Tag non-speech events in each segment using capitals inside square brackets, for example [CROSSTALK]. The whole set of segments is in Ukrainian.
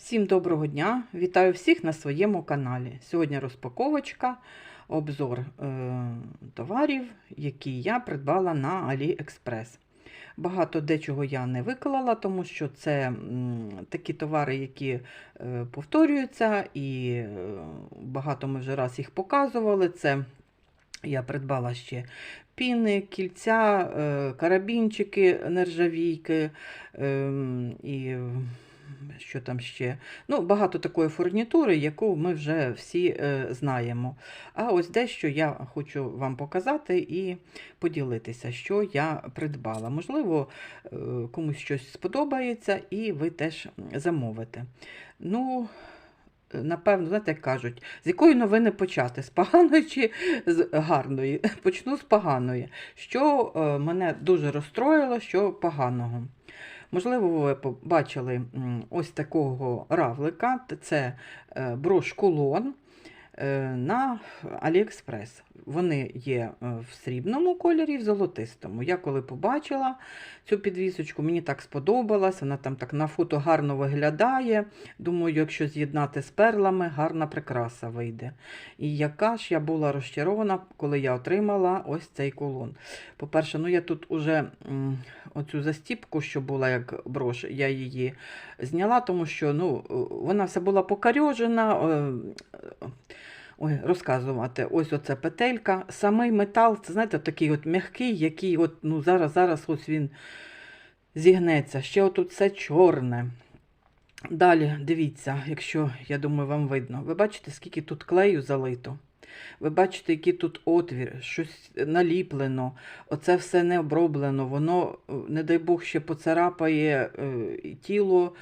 Всім доброго дня! Вітаю всіх на своєму каналі. Сьогодні розпаковочка, обзор е, товарів, які я придбала на AliExpress. Багато дечого я не виклала, тому що це такі товари, які е, повторюються, і е, багато ми вже раз їх показували. Це я придбала ще піни, кільця, е, карабінчики, нержавійки ем, і що там ще. Ну, багато такої фурнітури, яку ми вже всі е, знаємо. А ось дещо я хочу вам показати і поділитися, що я придбала. Можливо, е, комусь щось сподобається, і ви теж замовите. Ну, Напевно, знаєте, як кажуть, з якої новини почати? З поганої чи з гарної? Почну з поганої. Що е, мене дуже розстроїло, що поганого. Можливо, ви побачили ось такого равлика. Це е, брош кулон е, на AliExpress. Вони є е, в срібному кольорі і в золотистому. Я коли побачила цю підвісочку, мені так сподобалась, вона там так на фото гарно виглядає. Думаю, якщо з'єднати з перлами, гарна прикраса вийде. І яка ж я була розчарована, коли я отримала ось цей кулон. По-перше, ну я тут уже оцю застіпку, що була як брош, я її зняла, тому що ну, вона вся була покарьожена. Ой, розказувати, ось оце петелька. Самий метал, це знаєте, такий от м'який, який от, ну, зараз, зараз ось він зігнеться. Ще отут все чорне. Далі, дивіться, якщо, я думаю, вам видно. Ви бачите, скільки тут клею залито. Ви бачите, який тут отвір, щось наліплено, оце все не оброблено, воно, не дай Бог, ще поцарапає е, тіло.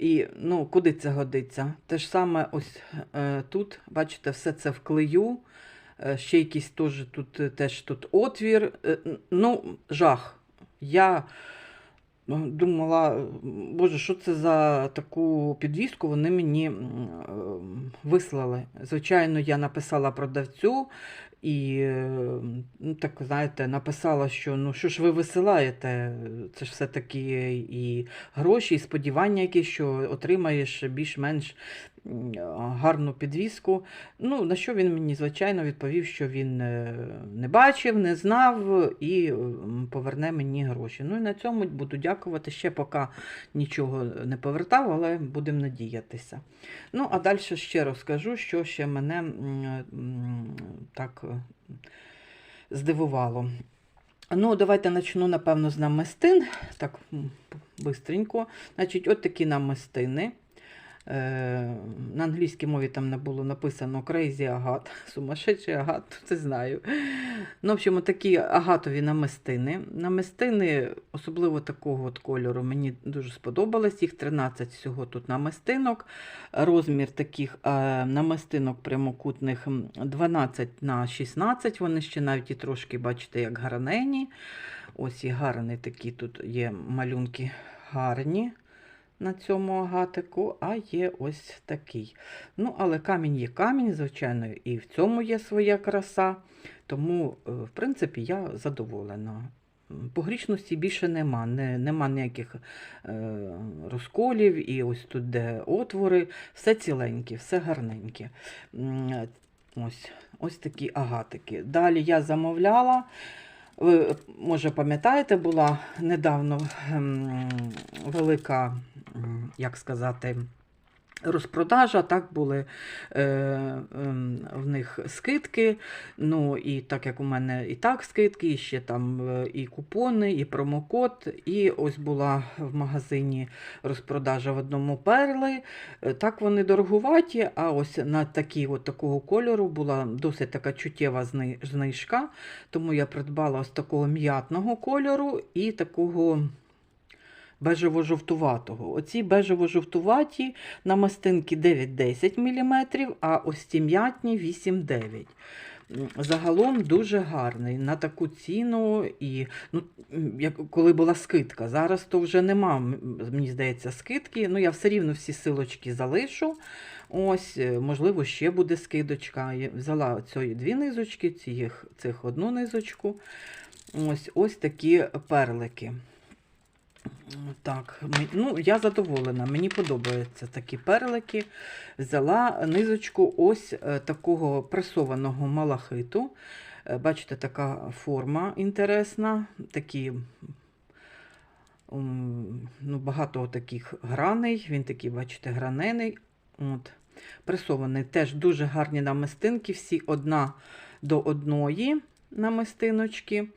І ну, куди це годиться? Те ж саме ось е, тут, бачите, все це в клею. Е, ще якийсь теж тут, е, теж тут отвір. Е, ну, жах. Я е, думала, боже, що це за таку підвіску вони мені е, вислали. Звичайно, я написала продавцю і е, ну, так, знаєте, написала, що ну що ж ви висилаєте? Це ж все-таки і гроші, і сподівання якісь, що отримаєш більш-менш гарну підвіску. Ну, на що він мені, звичайно, відповів, що він е, не бачив, не знав і поверне мені гроші. Ну і на цьому буду дякувати. Ще поки нічого не повертав, але будемо надіятися. Ну, а далі ще розкажу, що ще мене так здивувало. Ну, давайте почну, напевно, з намистин. Так, бистренько. Значить, от такі намистини. Е, на англійській мові там не було написано Crazy агат, [LAUGHS] сумасшедший агат, [LAUGHS] це знаю. Ну, в общем, такі агатові намистини. Намистини, особливо такого от кольору, мені дуже сподобалось. Їх 13 всього тут намистинок. Розмір таких е, намистинок прямокутних 12 на 16. Вони ще навіть і трошки, бачите, як гранені. Ось і гарні такі тут є малюнки гарні на цьому агатику, а є ось такий. Ну, але камінь є камінь, звичайно, і в цьому є своя краса. Тому, е, в принципі, я задоволена. Погрішності більше нема, не, нема ніяких е, розколів, і ось тут, де отвори, все ціленьке, все гарненьке. Ось, ось такі агатики. Далі я замовляла. Ви, може, пам'ятаєте, була недавно ем, велика, як сказати, розпродажа, так були е, ем, в них скидки. Ну, і так як у мене і так скидки, і ще там е, і купони, і промокод. І ось була в магазині розпродажа в одному перли. Е, Так вони дорогуваті, а ось на такі от такого кольору була досить така чуттєва знижка. Тому я придбала ось такого м'ятного кольору і такого бежево-жовтуватого. Оці бежево-жовтуваті намистинки 9-10 мм, а ось ці м'ятні 8-9 Загалом дуже гарний на таку ціну, і ну, як коли була скидка. Зараз то вже нема, мені здається, скидки. Ну, я все рівно всі силочки залишу. Ось, е, можливо, ще буде скидочка. Я взяла цієї дві низочки, цих, цих одну низочку. Ось ось такі перлики. Так, ну, я задоволена, мені подобаються такі перлики. Взяла низочку ось е, такого пресованого малахиту. Е, Бачите, така форма інтересна, такі ну, багато таких граней. Він такий, бачите, гранений. От. Пресований теж дуже гарні намистинки, всі одна до одної намистиночки.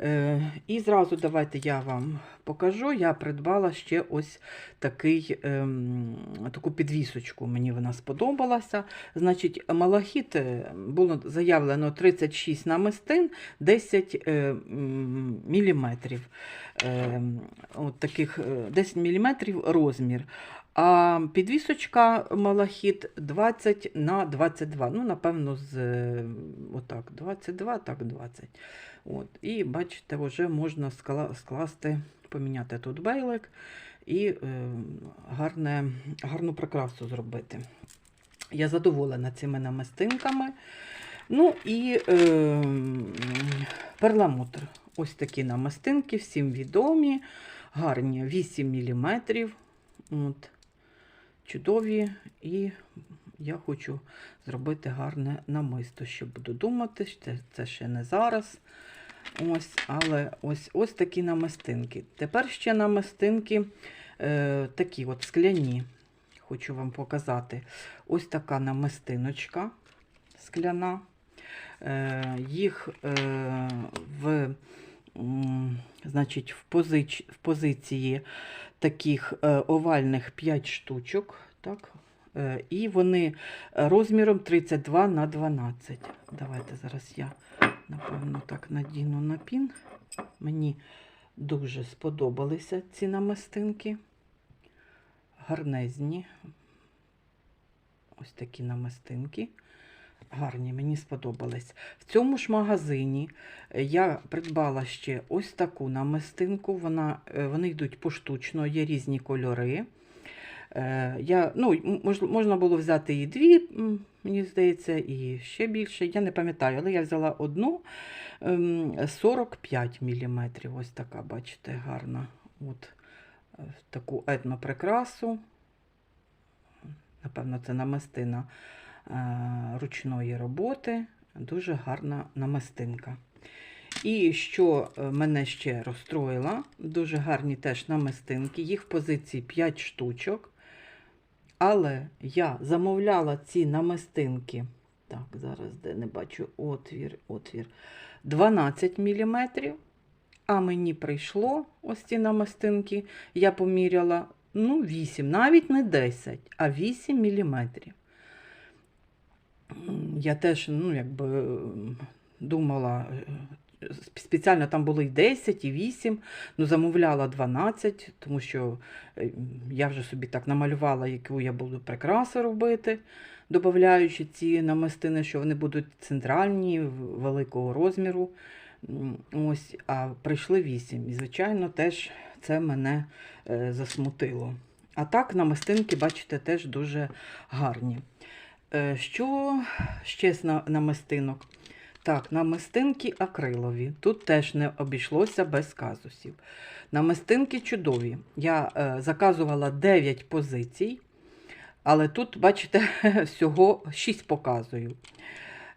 Е, і зразу давайте я вам покажу. Я придбала ще ось такий, ем, таку підвісочку. Мені вона сподобалася. Значить, малахіт е, було заявлено 36 намистин, 10 е, міліметрів. Е, от таких е, 10 міліметрів розмір. А підвісочка малахіт 20 на 22. Ну, напевно, з е, отак, 22, так 20. От. І бачите, вже можна скласти, поміняти тут бейлик і е, гарне, гарну прикрасу зробити. Я задоволена цими намистинками. Ну і е, перламутр. Ось такі намистинки, всім відомі, гарні 8 мм. От, чудові. І я хочу зробити гарне намисто. Ще буду думати, це, це ще не зараз. Ось, але ось, ось такі намистинки. Тепер ще намистинки е, такі от скляні. Хочу вам показати. Ось така намистиночка скляна. Е, їх е, в, значить, в, позиції таких е, овальних 5 штучок. Так? Е, і вони розміром 32 на 12. Давайте зараз я, напевно, так надіну на пін. Мені дуже сподобалися ці намистинки. Гарнезні. Ось такі намистинки. Гарні, мені сподобались. В цьому ж магазині е, я придбала ще ось таку намистинку. Вона, е, вони йдуть поштучно, є різні кольори. Е, Я, ну, можна було взяти і дві, мені здається, і ще більше. Я не пам'ятаю, але я взяла одну ем, 45 мм. Ось така, бачите, гарна. От, таку етноприкрасу. Напевно, це намистина ручної роботи. Дуже гарна намистинка. І що е, мене ще розстроїло, дуже гарні теж намистинки, їх в позиції 5 штучок. Але я замовляла ці намистинки. Так, зараз де не бачу отвір, отвір. 12 мм. А мені прийшло ось ці намистинки, я поміряла, ну, 8, навіть не 10, а 8 мм. Я теж, ну, якби думала, е, спеціально там були і 10, і 8, ну, замовляла 12, тому що е, я вже собі так намалювала, яку я буду прикраси робити, додаючи ці намистини, що вони будуть центральні, великого розміру. Ось, а прийшли 8. І, звичайно, теж це мене е, засмутило. А так, намистинки, бачите, теж дуже гарні. Е, Що ще з на- намистинок? Так, намистинки акрилові. Тут теж не обійшлося без казусів. Намистинки чудові. Я е, заказувала 9 позицій, але тут, бачите, [LAUGHS] всього 6 показую.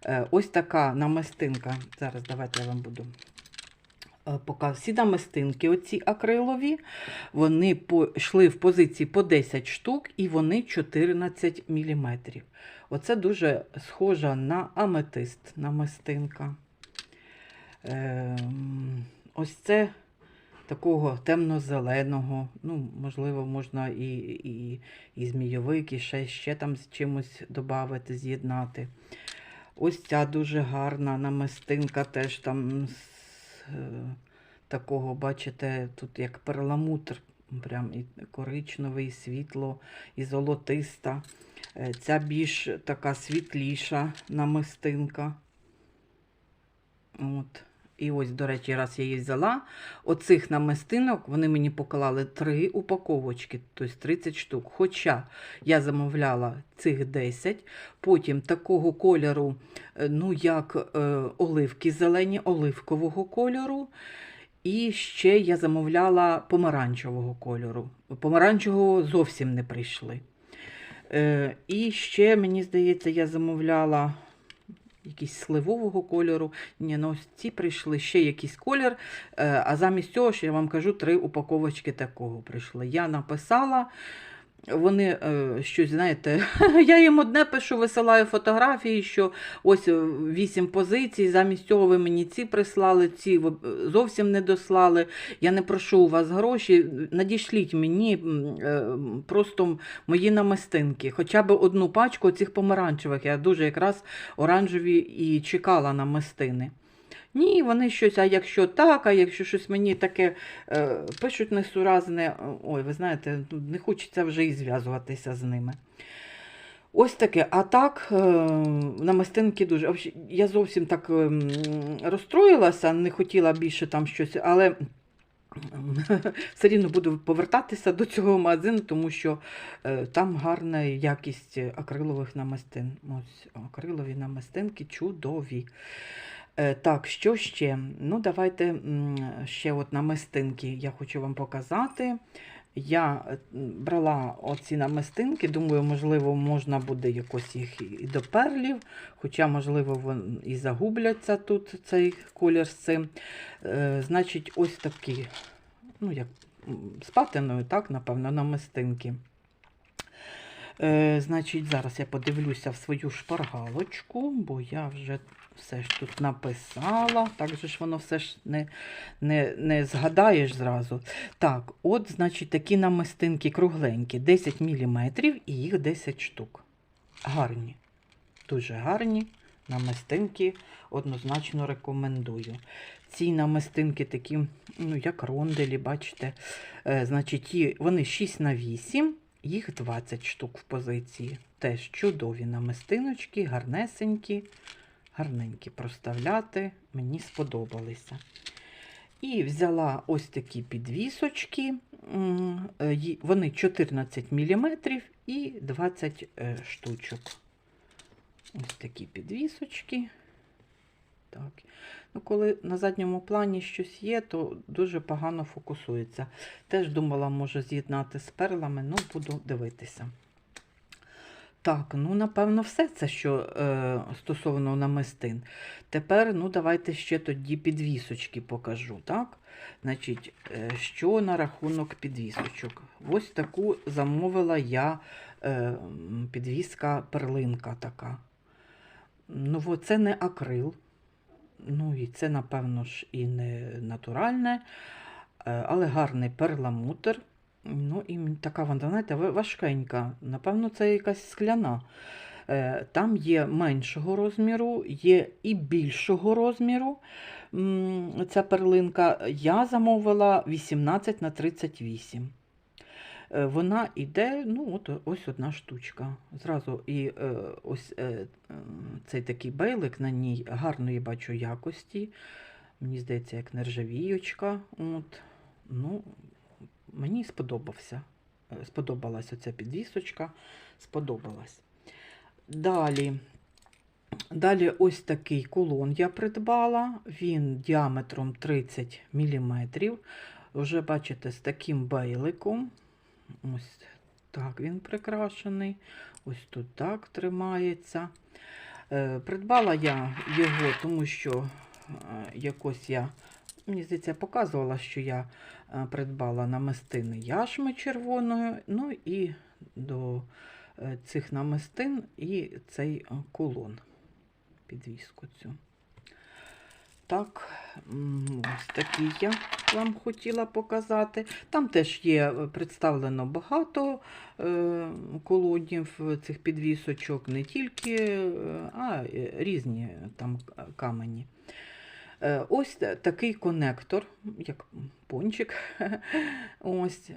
Е, ось така намистинка. Зараз давайте я вам буду е. Всі намистинки, оці акрилові, вони йшли в позиції по 10 штук і вони 14 мм. Оце дуже схожа на аметист намистинка. Ем, ось це такого темно-зеленого. Ну, можливо, можна і, і, і змійовик, і ще, ще там з чимось додати, з'єднати. Ось ця дуже гарна намистинка, теж там такого, бачите, тут як перламутр, прям і коричневий, і світло, і золотиста. Е, Ця більш така світліша намистинка. От. І ось, до речі, раз я її взяла. Оцих намистинок вони мені поклали три упаковочки, тобто 30 штук. Хоча я замовляла цих 10, потім такого кольору, е, ну як е, оливки зелені, оливкового кольору. І ще я замовляла помаранчевого кольору. Помаранчевого зовсім не прийшли. Е, і ще, мені здається, я замовляла якийсь сливового кольору. Ні, ну ці прийшли ще якийсь колір. Е, а замість цього, що я вам кажу, три упаковочки такого прийшли. Я написала. Вони е, щось, знаєте, [LAUGHS] я їм одне пишу, висилаю фотографії, що ось е, вісім позицій, замість цього ви мені ці прислали, ці е, зовсім не дослали. Я не прошу у вас гроші, надішліть мені просто мої намистинки, хоча б одну пачку цих помаранчевих. Я дуже якраз оранжеві і чекала намистини. Ні, вони щось, а якщо так, а якщо щось мені таке е, пишуть несуразне, ой, ви знаєте, не хочеться вже і зв'язуватися з ними. Ось таке. А так, е, намистинки дуже. Я зовсім так ем, розстроїлася, не хотіла більше там щось, але [LAUGHS] все рівно буду повертатися до цього магазину, тому що е, там гарна якість акрилових намистин. Ось акрилові намистинки чудові. Е, Так, що ще? Ну, давайте ще от намистинки я хочу вам показати. Я е, брала оці намистинки, думаю, можливо, можна буде якось їх і до перлів, хоча, можливо, вон і загубляться тут цей колір з цим. Е, Значить, ось такі, ну, як з патиною, так, напевно, намистинки. Е, значить, зараз я подивлюся в свою шпаргалочку, бо я вже все ж тут написала. Так же ж воно все ж не, не, не згадаєш зразу. Так, от, значить, такі намистинки кругленькі, 10 мм і їх 10 штук. Гарні. Дуже гарні намистинки, однозначно рекомендую. Ці намистинки такі, ну, як ронделі, бачите. Е, значить, вони 6 на 8 їх 20 штук в позиції. Теж чудові намистиночки, гарнесенькі, гарненькі проставляти. Мені сподобалися. І взяла ось такі підвісочки. е, Вони 14 мм і 20 е, штучок. Ось такі підвісочки. Так. Ну, коли на задньому плані щось є, то дуже погано фокусується. Теж думала, може з'єднати з перлами, ну буду дивитися. Так, ну напевно, все це, що е, стосовно намистин. Тепер, ну, давайте ще тоді підвісочки покажу. так? Значить, е, що на рахунок підвісочок? Ось таку замовила я е, підвіска перлинка така. Ну, це не акрил. Ну, і це, напевно ж, і не натуральне, е, але гарний перламутр. Ну, і така вона, знаєте, ва- важкенька. Напевно, це якась скляна. Е, Там є меншого розміру, є і більшого розміру. Ця перлинка. Я замовила 18 на 38. Е, Вона йде, ну, от ось одна штучка. Зразу і е, ось е, цей такий бейлик на ній гарної бачу якості. Мені здається, як нержавіючка. От. Ну, мені сподобався. Сподобалась оця підвісочка. Сподобалась. Далі. Далі ось такий кулон я придбала. Він діаметром 30 мм. Вже бачите, з таким бейликом. Ось так він прикрашений. Ось тут так тримається. Е, Придбала я його, тому що е, якось я, мені здається, показувала, що я е, придбала намистини яшми червоною. Ну і до цих намистин і цей кулон, підвіску цю. Так, ось такий я вам хотіла показати. Там теж є е, представлено багато е, колодів е, цих підвісочок, не тільки, а різні там камені. Ось такий конектор, як пончик. [LAUGHS] Ось,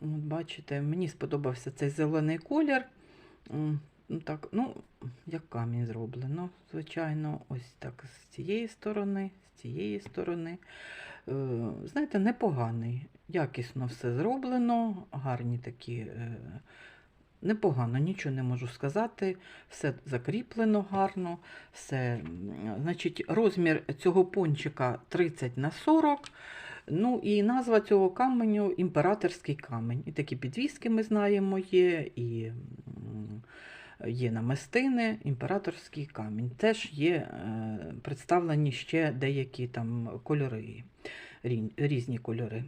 от бачите, мені сподобався цей зелений колір. Ну, так, ну, як камінь зроблено, звичайно, ось так з цієї сторони, з цієї сторони. Е, Знаєте, непоганий. Якісно все зроблено, гарні такі. е, Непогано, нічого не можу сказати. Все закріплено гарно. Все. Значить, розмір цього пончика 30 на 40. Ну і назва цього каменю імператорський камінь. І такі підвіски ми знаємо є, і є намистини, імператорський камінь. Теж є е, представлені ще деякі там кольори, різні кольори.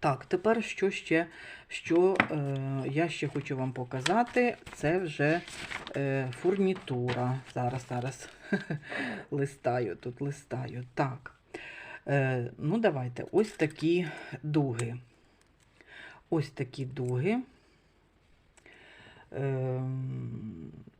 Так, тепер що ще, що е, я ще хочу вам показати, це вже е, фурнітура. Зараз, зараз [LAUGHS] листаю, тут листаю. Так. Е, ну, давайте, ось такі дуги. Ось такі дуги. Е,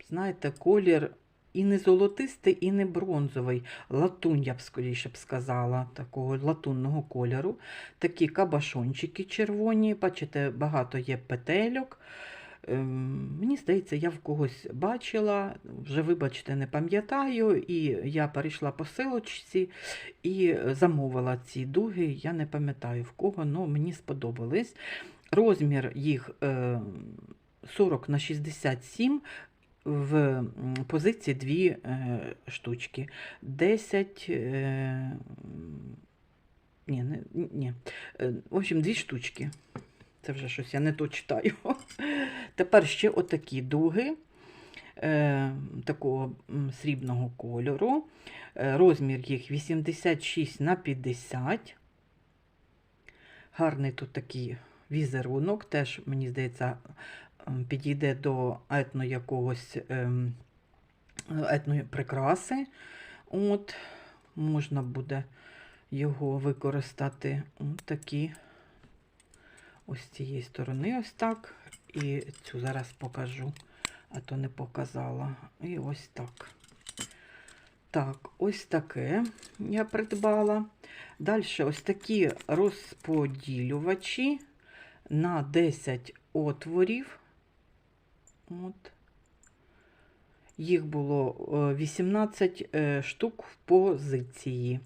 знаєте, колір і не золотистий, і не бронзовий. Латунь, я б скоріше б сказала, такого латунного кольору. Такі кабашончики червоні. Бачите, багато є петельок. Ем, Мені здається, я в когось бачила, вже, вибачте, не пам'ятаю, і я перейшла по силочці і замовила ці дуги. Я не пам'ятаю в кого, але мені сподобались. Розмір їх е, 40 на 67 в позиції дві е, штучки. 10. Е, ні, не, ні. Е, В общем, дві штучки. Це вже щось я не то читаю. [LAUGHS] Тепер ще отакі дуги такого срібного кольору. Розмір їх 86 на 50. Гарний тут такий візерунок. Теж, мені здається, підійде до етно якогось ем, етної прикраси. От, можна буде його використати. Такі ось цієї сторони, ось так. І цю зараз покажу, а то не показала. І ось так. Так, ось таке я придбала. Далі ось такі розподілювачі на 10 отворів. От. Їх було е, 18 е, штук в позиції.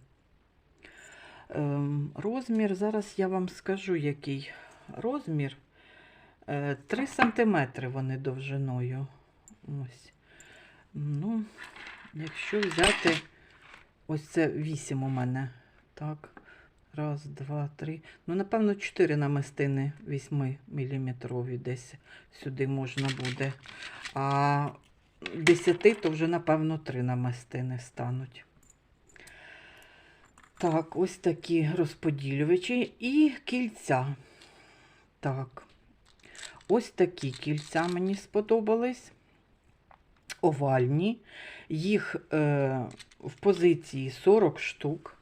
Ем, Розмір, зараз я вам скажу, який розмір. 3 см вони довжиною. Ось. Ну, якщо взяти, ось це 8 у мене. Так. Раз, два, три. Ну, напевно, 4 намистини 8 мм десь сюди можна буде. А 10 то вже, напевно, 3 намистини стануть. Так, ось такі розподілювачі і кільця. Так, ось такі кільця мені сподобались. Овальні. Їх е, в позиції 40 штук.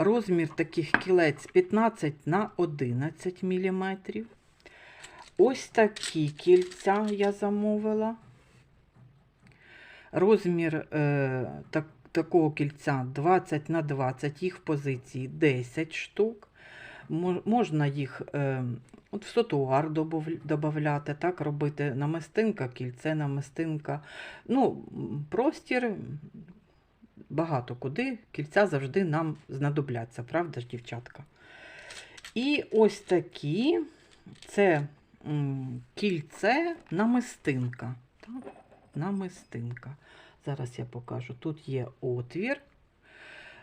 Розмір таких кілець 15 на 11 мм. Ось такі кільця я замовила. Розмір е, так, такого кільця 20 на 20, їх в позиції 10 штук. Можна їх е, от в сотуар додати, так, робити намистинка, кільце, намистинка. Ну, простір багато куди. Кільця завжди нам знадобляться, правда ж, дівчатка? І ось такі це кільце намистинка. Так, намистинка. Зараз я покажу. Тут є отвір.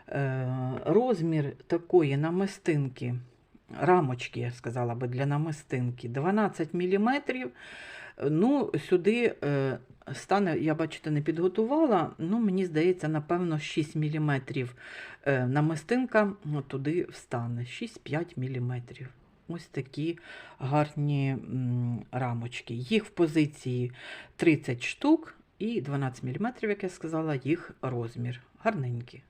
Е, розмір такої намистинки, рамочки, я сказала би, для намистинки 12 мм. Ну, сюди е, стане, я бачите, не підготувала. Ну, мені здається, напевно, 6 мм е, намистинка ну, туди встане. 6-5 мм. Ось такі гарні рамочки. Їх в позиції 30 штук і 12 мм, як я сказала, їх розмір. Гарненькі.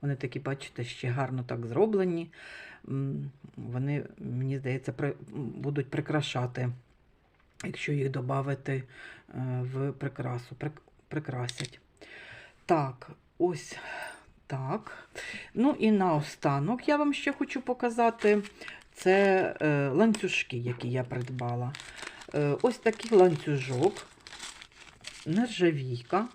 Вони такі, бачите, ще гарно так зроблені. Вони, мені здається, будуть прикрашати, якщо їх додати в прикрасу, прикрасять. Так, ось так. Ну і наостанок я вам ще хочу показати. Це е, ланцюжки, які я придбала. Е, ось такий ланцюжок, нержавійка.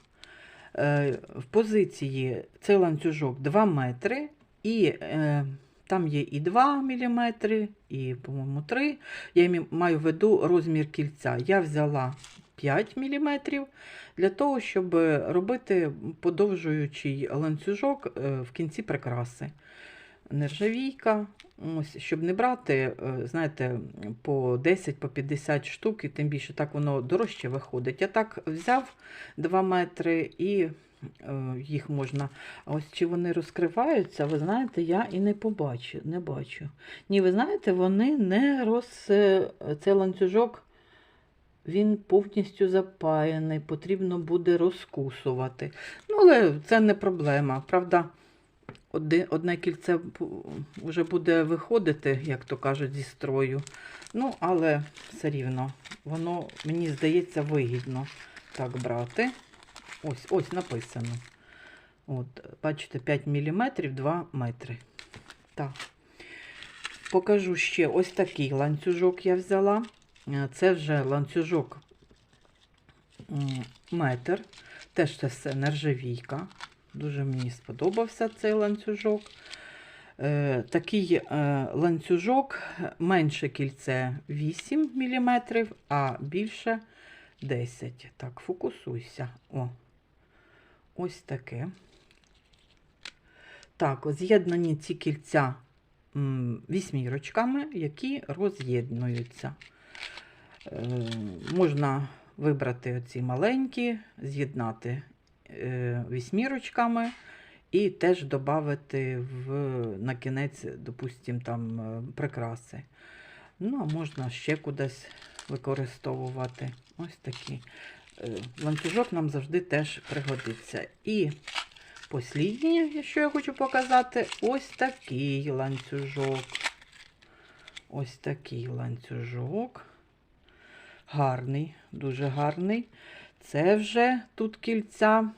Е, в позиції цей ланцюжок 2 метри, і е, там є і 2 мм, і, по-моєму, 3 Я маю в виду розмір кільця. Я взяла 5 мм для того, щоб робити подовжуючий ланцюжок е, в кінці прикраси. нержавійка. Ось, щоб не брати, е, знаєте, по 10, по 50 штук, і тим більше так воно дорожче виходить. Я так взяв 2 метри і їх можна. А ось чи вони розкриваються, ви знаєте, я і не побачу, не бачу. Ні, ви знаєте, вони не роз... е, Цей ланцюжок, він повністю запаяний, потрібно буде розкусувати. Ну, але це не проблема. Правда, одне кільце вже буде виходити, як то кажуть, зі строю. Ну, але все рівно, воно, мені здається, вигідно так брати. Ось, ось написано. От, бачите, 5 мм 2 метри. Так. Покажу ще ось такий ланцюжок я взяла. Е, Це вже ланцюжок метр. Теж це все нержавійка. Дуже мені сподобався цей ланцюжок. Е, такий е, ланцюжок, менше кільце 8 мм, а більше 10. Так, фокусуйся. О, ось таке. Так, з'єднані ці кільця вісьмірочками, які роз'єднуються. Е, можна вибрати оці маленькі, з'єднати е, вісьмірочками і теж додати в, на кінець, допустим, там е, прикраси. Ну, а можна ще кудись використовувати. Ось такі. Е, Ланцюжок нам завжди теж пригодиться. І посліднє, що я хочу показати, ось такий ланцюжок. Ось такий ланцюжок. Гарний, дуже гарний. Це вже тут кільця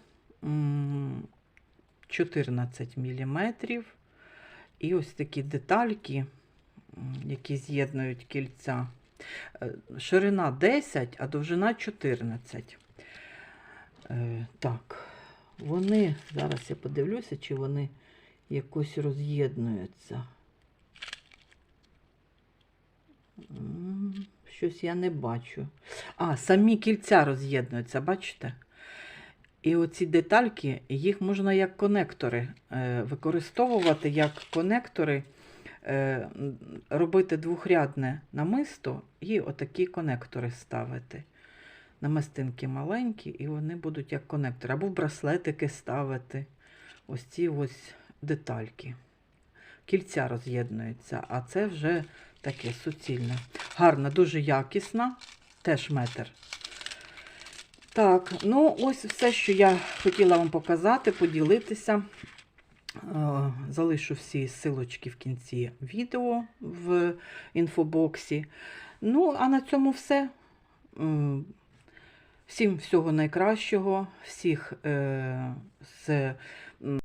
14 мм. І ось такі детальки, які з'єднують кільця. Е, Ширина 10, а довжина 14. Е, Так, вони, зараз я подивлюся, чи вони якось роз'єднуються. Щось я не бачу. А, самі кільця роз'єднуються, бачите? І оці детальки, їх можна як конектори е, використовувати як конектори, робити двохрядне намисто і отакі конектори ставити. Намистинки маленькі, і вони будуть як конектори. Або браслетики ставити. Ось ці ось детальки. Кільця роз'єднуються, а це вже таке суцільне. Гарна, дуже якісна, теж метр. Так, ну ось все, що я хотіла вам показати, поділитися. Е, Залишу всі силочки в кінці відео в інфобоксі. Ну, а на цьому все. Всім всього найкращого, всіх е, з